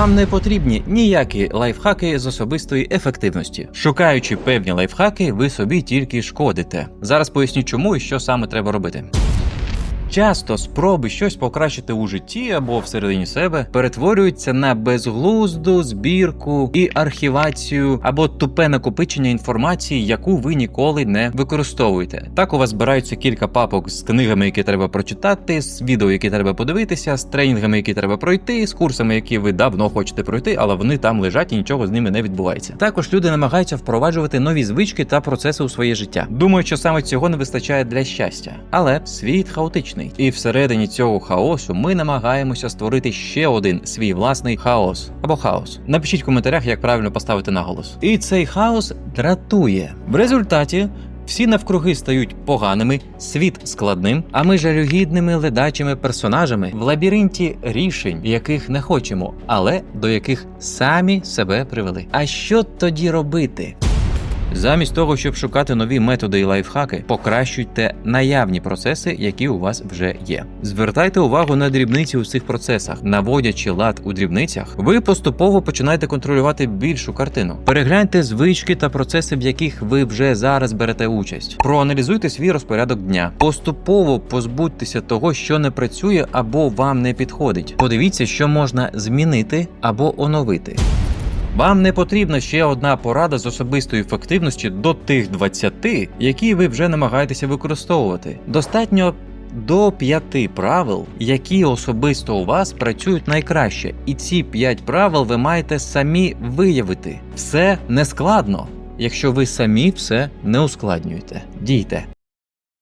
Вам не потрібні ніякі лайфхаки з особистої ефективності. Шукаючи певні лайфхаки, ви собі тільки шкодите. Зараз поясню, чому і що саме треба робити. Часто спроби щось покращити у житті або всередині себе перетворюються на безглузду збірку і архівацію або тупе накопичення інформації, яку ви ніколи не використовуєте. Так у вас збираються кілька папок з книгами, які треба прочитати, з відео, які треба подивитися, з тренінгами, які треба пройти, з курсами, які ви давно хочете пройти, але вони там лежать і нічого з ними не відбувається. Також люди намагаються впроваджувати нові звички та процеси у своє життя. Думаю, що саме цього не вистачає для щастя. Але світ хаотичний, і всередині цього хаосу ми намагаємося створити ще один свій власний хаос або хаос. Напишіть в коментарях, як правильно поставити наголос. І цей хаос дратує. В результаті. Всі навкруги стають поганими, світ складним, а ми жалюгідними ледачими персонажами в лабіринті рішень, яких не хочемо, але до яких самі себе привели. А що тоді робити? Замість того, щоб шукати нові методи і лайфхаки, покращуйте наявні процеси, які у вас вже є. Звертайте увагу на дрібниці у цих процесах, наводячи лад у дрібницях, ви поступово починаєте контролювати більшу картину. Перегляньте звички та процеси, в яких ви вже зараз берете участь. Проаналізуйте свій розпорядок дня. Поступово позбудьтеся того, що не працює або вам не підходить. Подивіться, що можна змінити або оновити. Вам не потрібна ще одна порада з особистої ефективності до тих 20, які ви вже намагаєтеся використовувати. Достатньо до п'яти правил, які особисто у вас працюють найкраще, і ці п'ять правил ви маєте самі виявити. Все не складно, якщо ви самі все не ускладнюєте. Дійте.